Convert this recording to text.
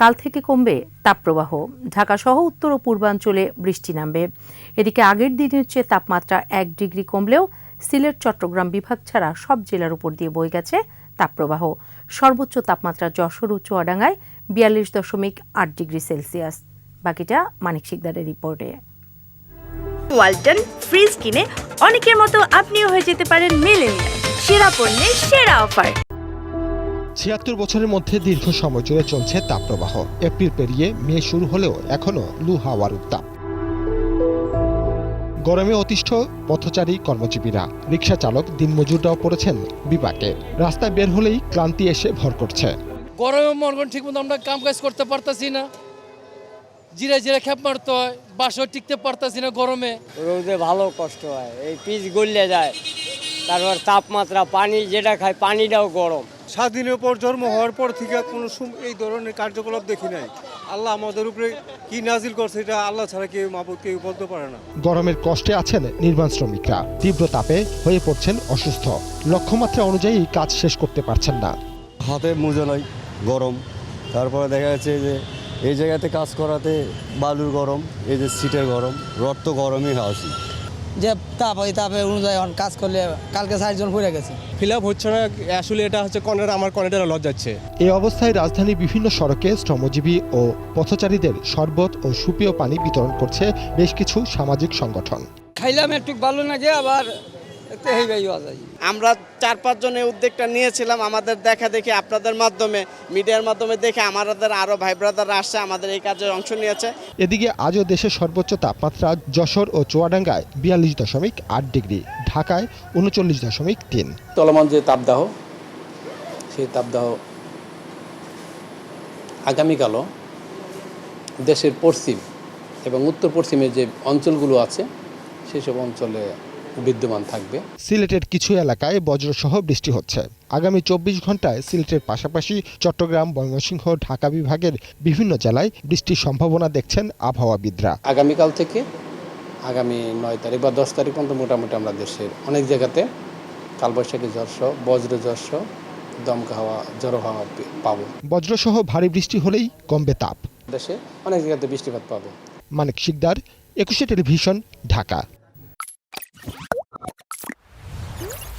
কাল থেকে কমবে তাপপ্রবাহ। ঢাকাসহ উত্তর ও পূর্বাঞ্চলে বৃষ্টি নামবে। এদিকে আগের দিনের চেয়ে তাপমাত্রা এক ডিগ্রি কমলেও সিলেট, চট্টগ্রাম বিভাগ ছাড়া সব জেলার উপর দিয়ে বয়ে গেছে তাপপ্রবাহ। সর্বোচ্চ তাপমাত্রা যশোর ও চুয়াডাঙ্গায় বিয়াল্লিশ দশমিক আট ডিগ্রি সেলসিয়াস। বাকিটা মানিক শিকদারের রিপোর্টে। ওয়ালটন ফ্রিজ কিনে অনেকের মতো আপনিও হয়ে যেতে পারেন মেলেনিয়া সেরা পণ্যের সেরা অফার। ছিয়াত্তর বছরের মধ্যে দীর্ঘ সময় জুড়ে চলছে তাপপ্রবাহ। এপ্রিল পেরিয়ে মে শুরু হলেও এখনও লু হাওয়ার উত্তাপ। গরমে অতিষ্ঠ পথচারী কর্মজীবীরা রিক্সা চালক দিনমজুররাও পড়েছেন বিপাকে। রাস্তায় বের হলেই ক্লান্তি এসে ভর করছে। গরমে মরগন ঠিক মতো আমরা কাম কাজ করতে পারতাছি না। জিরে জিরে খেপ মারতে হয় বাসও টিকতে পারতাছি না গরমে। রোদে ভালো কষ্ট হয় এই পিচ গলিয়ে যায়। তারপর তাপমাত্রা পানি যেটা খায় পানিটাও গরম। স্বাধীনের পর জন্ম হওয়ার পর থেকে কোনো এই ধরনের কার্যকলাপ দেখি নাই। আল্লাহ আমাদের উপরে কি নাজিল করছে এটা আল্লাহ ছাড়া কেউ মাবুদ কেউ বলতে পারে না। গরমের কষ্টে আছেন নির্মাণ শ্রমিকরা তীব্র তাপে হয়ে পড়ছেন অসুস্থ। লক্ষ্যমাত্রা অনুযায়ী কাজ শেষ করতে পারছেন না। হাতে মোজা নাই গরম। তারপরে দেখা যাচ্ছে যে এই জায়গাতে কাজ করাতে বালুর গরম এই যে সিটের গরম রড তো গরমই হাসি যে তাপ ওই তাপে অনুযায়ী অনেক কাজ করলে কালকে ষাটজন পড়ে গেছে। ফিল আপ হচ্ছে না আসলে এটা হচ্ছে কর্নার আমার কনেটা লজ যাচ্ছে এই অবস্থায় রাজধানীর বিভিন্ন সড়কে শ্রমজীবী ও পথচারীদের শরবত ও সুপেয় পানি বিতরণ করছে বেশ কিছু সামাজিক সংগঠন। খাইলাম একটু ভালো লাগে আবার হয়ে গেল যায় আমরা চার পাঁচজন এই উদ্যোগটা নিয়েছিলাম আমাদের দেখা দেখে আপনাদের মাধ্যমে মিডিয়ার মাধ্যমে দেখে আমাদের আরও ভাই ব্রাদাররা আসছে আমাদের এই কাজে অংশ নিয়েছে। এদিকে আজও দেশের সর্বোচ্চ তাপমাত্রা যশোর ও চুয়াডাঙ্গায় বিয়াল্লিশ দশমিক আট ডিগ্রি ঢাকায় উনচল্লিশ দশমিক তিন। চলমান যে তাপদাহ সেই তাপদাহ আগামীকালও দেশের পশ্চিম এবং উত্তর পশ্চিমের যে অঞ্চলগুলো আছে সেসব অঞ্চলে বিদ্যমান থাকবে। সিলেটের কিছু এলাকায় বজ্রসহ বৃষ্টি হচ্ছে। আগামী চব্বিশ ঘন্টায় সিলেটের পাশাপাশি চট্টগ্রাম ময়মনসিংহ ঢাকা বিভাগের বিভিন্ন জেলায় বৃষ্টির সম্ভাবনা দেখছেন আবহাওয়াবিদরা। আগামীকাল থেকে আগামী নয় তারিখ বা দশ তারিখ পর্যন্ত মোটামুটি আমরা দেশের অনেক জায়গাতে কালবৈশাখী ঝড়সহ বজ্র ঝড়সহ দমকা হাওয়া ঝড়ো হাওয়া পাবো। বজ্রসহ ভারী বৃষ্টি হলেই কমবে তাপ। দেশে অনেক জায়গাতে বৃষ্টিপাত পাবো। মানিক শিকদার একুশে টেলিভিশন ঢাকা।